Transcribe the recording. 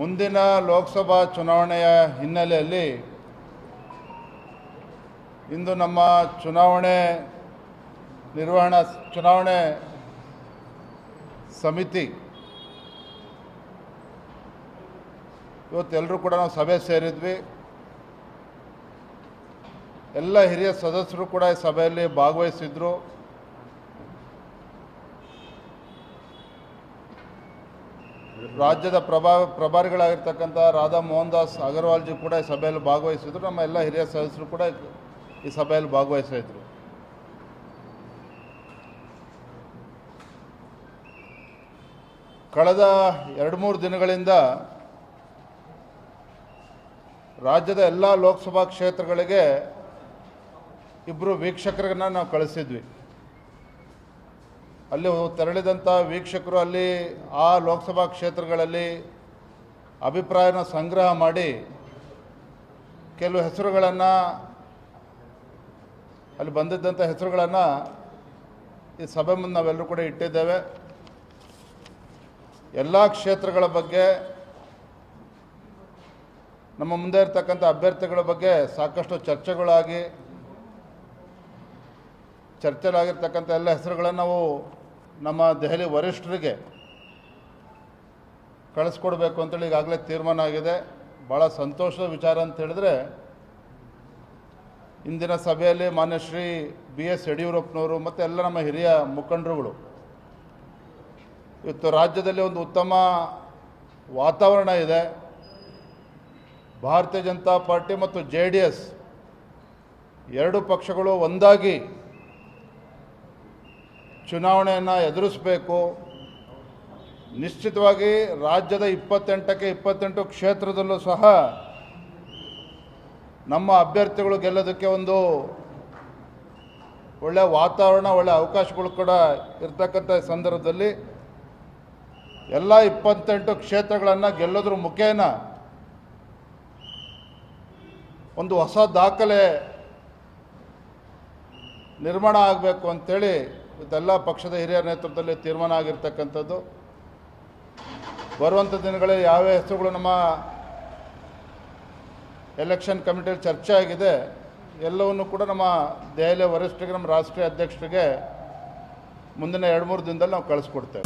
ಮುಂದಿನ ಲೋಕಸಭಾ ಚುನಾವಣೆಯ ಹಿನ್ನೆಲೆಯಲ್ಲಿ ಇಂದು ನಮ್ಮ ಚುನಾವಣೆ ನಿರ್ವಹಣಾ ಚುನಾವಣೆ ಸಮಿತಿ. ಇವತ್ತೆಲ್ಲರೂ ಕೂಡ ನಾವು ಸಭೆ ಸೇರಿದ್ವಿ. ಎಲ್ಲ ಹಿರಿಯ ಸದಸ್ಯರು ಕೂಡ ಈ ಸಭೆಯಲ್ಲಿ ಭಾಗವಹಿಸಿದ್ರು. ರಾಜ್ಯದ ಪ್ರಭಾ ಪ್ರಭಾರಿಗಳಾಗಿರ್ತಕ್ಕಂಥ ರಾಧಾ ಮೋಹನ್ ದಾಸ್ ಅಗರ್ವಾಲ್ಜಿ ಕೂಡ ಈ ಸಭೆಯಲ್ಲಿ ಭಾಗವಹಿಸಿದ್ರು. ನಮ್ಮ ಎಲ್ಲ ಹಿರಿಯ ಸದಸ್ಯರು ಕೂಡ ಈ ಸಭೆಯಲ್ಲಿ ಭಾಗವಹಿಸಿದ್ರು. ಕಳೆದ ಎರಡು ಮೂರು ದಿನಗಳಿಂದ ರಾಜ್ಯದ ಎಲ್ಲ ಲೋಕಸಭಾ ಕ್ಷೇತ್ರಗಳಿಗೆ ಇಬ್ಬರು ವೀಕ್ಷಕರನ್ನ ನಾವು ಕಳಿಸಿದ್ವಿ. ಅಲ್ಲಿ ತೆರಳಿದಂಥ ವೀಕ್ಷಕರು ಅಲ್ಲಿ ಆ ಲೋಕಸಭಾ ಕ್ಷೇತ್ರಗಳಲ್ಲಿ ಅಭಿಪ್ರಾಯನ ಸಂಗ್ರಹ ಮಾಡಿ ಕೆಲವು ಹೆಸರುಗಳನ್ನು ಅಲ್ಲಿ ಬಂದಿದ್ದಂಥ ಹೆಸರುಗಳನ್ನು ಈ ಸಭೆ ಮುಂದೆ ನಾವೆಲ್ಲರೂ ಕೂಡ ಇಟ್ಟಿದ್ದೇವೆ. ಎಲ್ಲ ಕ್ಷೇತ್ರಗಳ ಬಗ್ಗೆ ನಮ್ಮ ಮುಂದೆ ಇರ್ತಕ್ಕಂಥ ಅಭ್ಯರ್ಥಿಗಳ ಬಗ್ಗೆ ಸಾಕಷ್ಟು ಚರ್ಚೆಗಳಾಗಿ, ಚರ್ಚೆಗಳಾಗಿರ್ತಕ್ಕಂಥ ಎಲ್ಲ ಹೆಸರುಗಳನ್ನು ನಾವು ನಮ್ಮ ದೆಹಲಿ ವರಿಷ್ಠರಿಗೆ ಕಳಿಸ್ಕೊಡ್ಬೇಕು ಅಂತೇಳಿ ಈಗಾಗಲೇ ತೀರ್ಮಾನ ಆಗಿದೆ. ಭಾಳ ಸಂತೋಷದ ವಿಚಾರ ಅಂತ ಹೇಳಿದ್ರೆ, ಇಂದಿನ ಸಭೆಯಲ್ಲಿ ಮಾನ್ಯ ಶ್ರೀ ಬಿ ಎಸ್ ಯಡಿಯೂರಪ್ಪನವರು ಮತ್ತು ಎಲ್ಲ ನಮ್ಮ ಹಿರಿಯ ಮುಖಂಡರುಗಳು, ಇವತ್ತು ರಾಜ್ಯದಲ್ಲಿ ಒಂದು ಉತ್ತಮ ವಾತಾವರಣ ಇದೆ. ಭಾರತೀಯ ಜನತಾ ಪಾರ್ಟಿ ಮತ್ತು ಜೆ ಡಿ ಎಸ್ ಎರಡು ಪಕ್ಷಗಳು ಒಂದಾಗಿ ಚುನಾವಣೆಯನ್ನು ಎದುರಿಸಬೇಕು. ನಿಶ್ಚಿತವಾಗಿ ರಾಜ್ಯದ ಇಪ್ಪತ್ತೆಂಟಕ್ಕೆ ಇಪ್ಪತ್ತೆಂಟು ಕ್ಷೇತ್ರದಲ್ಲೂ ಸಹ ನಮ್ಮ ಅಭ್ಯರ್ಥಿಗಳು ಗೆಲ್ಲೋದಕ್ಕೆ ಒಂದು ಒಳ್ಳೆಯ ವಾತಾವರಣ ಒಳ್ಳೆಯ ಅವಕಾಶಗಳು ಕೂಡ ಇರ್ತಕ್ಕಂಥ ಸಂದರ್ಭದಲ್ಲಿ ಎಲ್ಲ ಇಪ್ಪತ್ತೆಂಟು ಕ್ಷೇತ್ರಗಳನ್ನು ಗೆಲ್ಲೋದ್ರ ಮುಖೇನ ಒಂದು ಹೊಸ ದಾಖಲೆ ನಿರ್ಮಾಣ ಆಗಬೇಕು ಅಂತೇಳಿ ಇದೆಲ್ಲ ಪಕ್ಷದ ಹಿರಿಯರ ನೇತೃತ್ವದಲ್ಲಿ ತೀರ್ಮಾನ ಆಗಿರ್ತಕ್ಕಂಥದ್ದು. ಬರುವಂಥ ದಿನಗಳಲ್ಲಿ ಯಾವ ಹೆಸರುಗಳು ನಮ್ಮ ಎಲೆಕ್ಷನ್ ಕಮಿಟಿಯಲ್ಲಿ ಚರ್ಚೆ ಆಗಿದೆ, ಎಲ್ಲವನ್ನು ಕೂಡ ನಮ್ಮ ದೆಹಲಿಯ ವರಿಷ್ಠರಿಗೆ, ನಮ್ಮ ರಾಷ್ಟ್ರೀಯ ಅಧ್ಯಕ್ಷರಿಗೆ ಮುಂದಿನ ಎರಡು ಮೂರು ದಿನದಲ್ಲಿ ನಾವು ಕಳಿಸ್ಕೊಡ್ತೇವೆ.